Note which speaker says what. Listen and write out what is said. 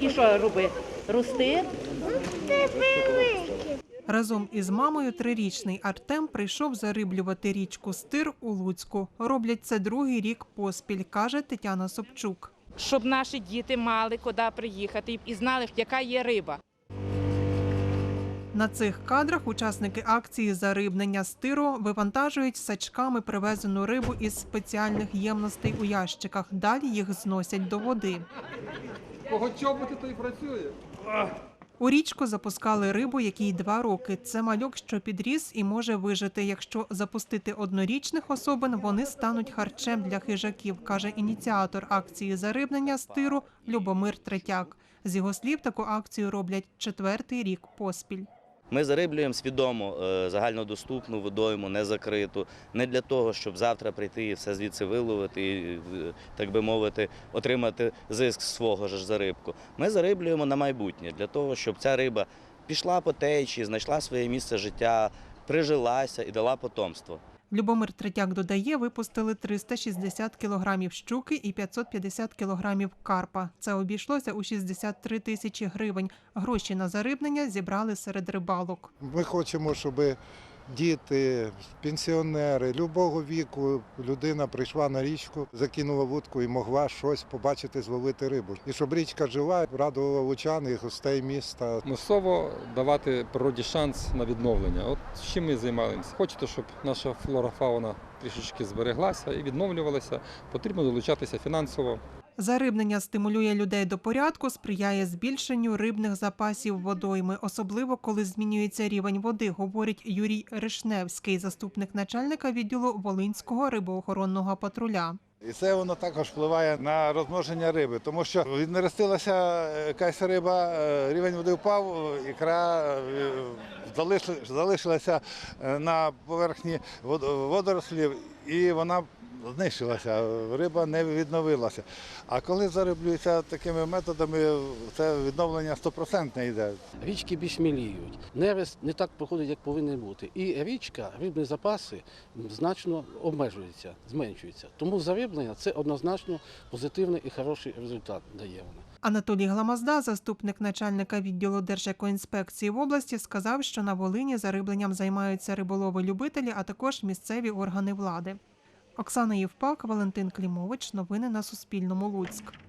Speaker 1: І що робити? Рости?
Speaker 2: Разом із мамою трирічний Артем прийшов зариблювати річку Стир у Луцьку. Роблять це другий рік поспіль, каже Тетяна Собчук.
Speaker 1: Щоб наші діти мали куди приїхати і знали, яка є риба.
Speaker 2: На цих кадрах учасники акції зарибнення стиру вивантажують сачками привезену рибу із спеціальних ємностей у ящиках. Далі їх зносять до води.
Speaker 3: Кого чоботи, той працює.
Speaker 2: У річку запускали рибу, якій два роки. Це мальок, що підріс і може вижити. Якщо запустити однорічних особин, вони стануть харчем для хижаків, каже ініціатор акції зарибнення стиру Любомир Третяк. З його слів, таку акцію роблять четвертий рік поспіль.
Speaker 4: Ми зариблюємо свідомо е, загальнодоступну водойму, не закриту, не для того, щоб завтра прийти і все звідси виловити, і, так би мовити, отримати зиск свого ж зарибку. Ми зариблюємо на майбутнє для того, щоб ця риба пішла по течії, знайшла своє місце життя, прижилася і дала потомство.
Speaker 2: Любомир Третяк додає, випустили 360 кілограмів щуки і 550 кілограмів карпа. Це обійшлося у 63 тисячі гривень. Гроші на зарибнення зібрали серед рибалок.
Speaker 5: Ми хочемо, щоб діти, пенсіонери, любого віку людина прийшла на річку, закинула вудку і могла щось побачити, зловити рибу. І щоб річка жила, радувала лучан і гостей міста.
Speaker 3: Мусово давати природі шанс на відновлення. От чим ми займаємося. Хочете, щоб наша флора фауна трішечки збереглася і відновлювалася, потрібно долучатися фінансово.
Speaker 2: Зарибнення стимулює людей до порядку, сприяє збільшенню рибних запасів водойми, особливо коли змінюється рівень води, говорить Юрій Ришневський, заступник начальника відділу Волинського рибоохоронного патруля.
Speaker 5: І це воно також впливає на розмноження риби, тому що віднерестилася якась риба, е, рівень води впав, ікра е, залишилася е, на поверхні водорослів, і вона знищилася, риба не відновилася. А коли зариблюється такими методами, це відновлення стопроцентне йде.
Speaker 6: Річки більш міліють. Нерест не так проходить, як повинен бути. І річка, рибні запаси значно обмежуються, зменшуються. Тому зариблення це однозначно позитивний і хороший результат дає вона.
Speaker 2: Анатолій Гламазда, заступник начальника відділу Держекоінспекції в області, сказав, що на Волині зарибленням займаються риболови-любителі, а також місцеві органи влади. Оксана Євпак, Валентин Клімович. Новини на Суспільному. Луцьк.